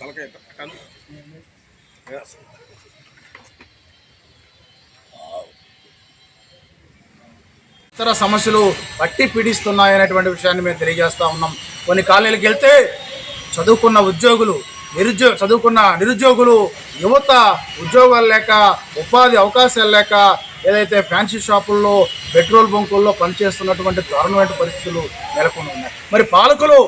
తలకాయ ఇతర సమస్యలు పట్టి పీడిస్తున్నాయనేటువంటి విషయాన్ని మేము తెలియజేస్తూ ఉన్నాం. కొన్ని కాలనీలకు వెళ్తే చదువుకున్న ఉద్యోగులు నిరుద్యో చదువుకున్న నిరుద్యోగులు యువత ఉద్యోగాలు లేక ఉపాధి అవకాశాలు లేక ఏదైతే ఫ్యాన్సీ షాపుల్లో పెట్రోల్ బంకుల్లో పనిచేస్తున్నటువంటి దారుణమైన పరిస్థితులు నెలకొని ఉన్నాయి మరి పాలకులు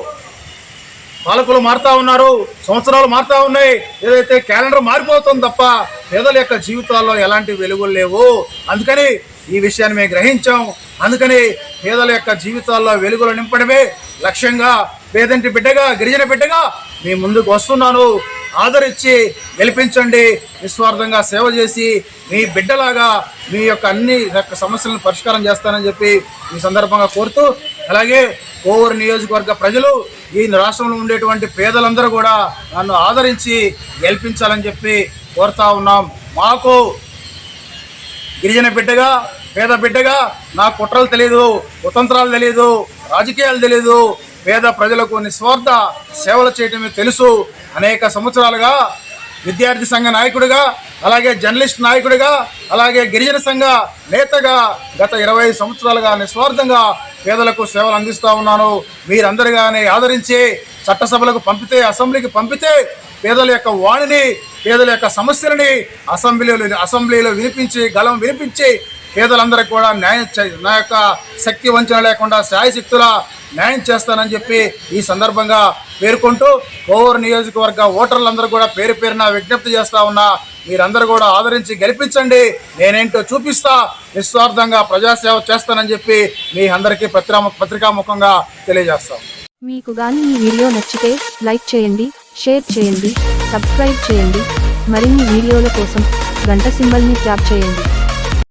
పాలకులు మారుతా ఉన్నారు సంవత్సరాలు మారుతా ఉన్నాయి. ఏదైతే క్యాలెండర్ మారిపోతుంది తప్ప పేదల యొక్క జీవితాల్లో ఎలాంటి వెలుగులు లేవు. అందుకని ఈ విషయాన్ని మేము గ్రహించాం. అందుకని పేదల యొక్క జీవితాల్లో వెలుగులు నింపడమే లక్ష్యంగా పేదంటి బిడ్డగా గిరిజన బిడ్డగా మీ ముందుకు వస్తున్నాను. ఆదరించి గెలిపించండి. నిస్వార్థంగా సేవ చేసి మీ బిడ్డలాగా మీ యొక్క అన్ని యొక్క సమస్యలను పరిష్కారం చేస్తానని చెప్పి ఈ సందర్భంగా కోరుతూ అలాగే కోవూరు నియోజకవర్గ ప్రజలు ఈ రాష్ట్రంలో ఉండేటువంటి పేదలందరూ కూడా నన్ను ఆదరించి గెలిపించాలని చెప్పి కోరుతా ఉన్నాం. మాకు గిరిజన బిడ్డగా పేద బిడ్డగా నా కుట్రలు తెలియదు కుతంత్రాలు తెలియదు రాజకీయాలు తెలియదు పేద ప్రజలకు నిస్వార్థ సేవలు చేయటమే తెలుసు. అనేక సంవత్సరాలుగా విద్యార్థి సంఘ నాయకుడిగా అలాగే జర్నలిస్ట్ నాయకుడిగా అలాగే గిరిజన సంఘ నేతగా గత ఇరవై సంవత్సరాలుగా నిస్వార్థంగా పేదలకు సేవలు అందిస్తూ ఉన్నాను. మీరందరిగానే ఆదరించి చట్టసభలకు పంపితే అసెంబ్లీకి పంపితే పేదల యొక్క వాణిని పేదల యొక్క సమస్యలని అసెంబ్లీలో అసెంబ్లీలో వినిపించి గలం వినిపించి పేదలందరికీ కూడా న్యాయం నా యొక్క శక్తి వంచన లేకుండా శాయశక్తుల న్యాయం చేస్తానని చెప్పి ఈ సందర్భంగా పేర్కొంటూ కోవూరు నియోజకవర్గ ఓటర్లందరూ కూడా పేరు పేరున విజ్ఞప్తి చేస్తా ఉన్నా. మీరందరూ కూడా ఆదరించి గెలిపించండి. నేనేంటో చూపిస్తా. నిస్వార్థంగా ప్రజాసేవ చేస్తానని చెప్పి మీ అందరికీ పత్రికా పత్రికాముఖంగా తెలియజేస్తాం. మీకు గాని ఈ వీడియో నచ్చితే లైక్ చేయండి షేర్ చేయండి సబ్స్క్రైబ్ చేయండి. మరిన్ని వీడియోల కోసం గంట సింబల్ని ట్యాప్ చేయండి.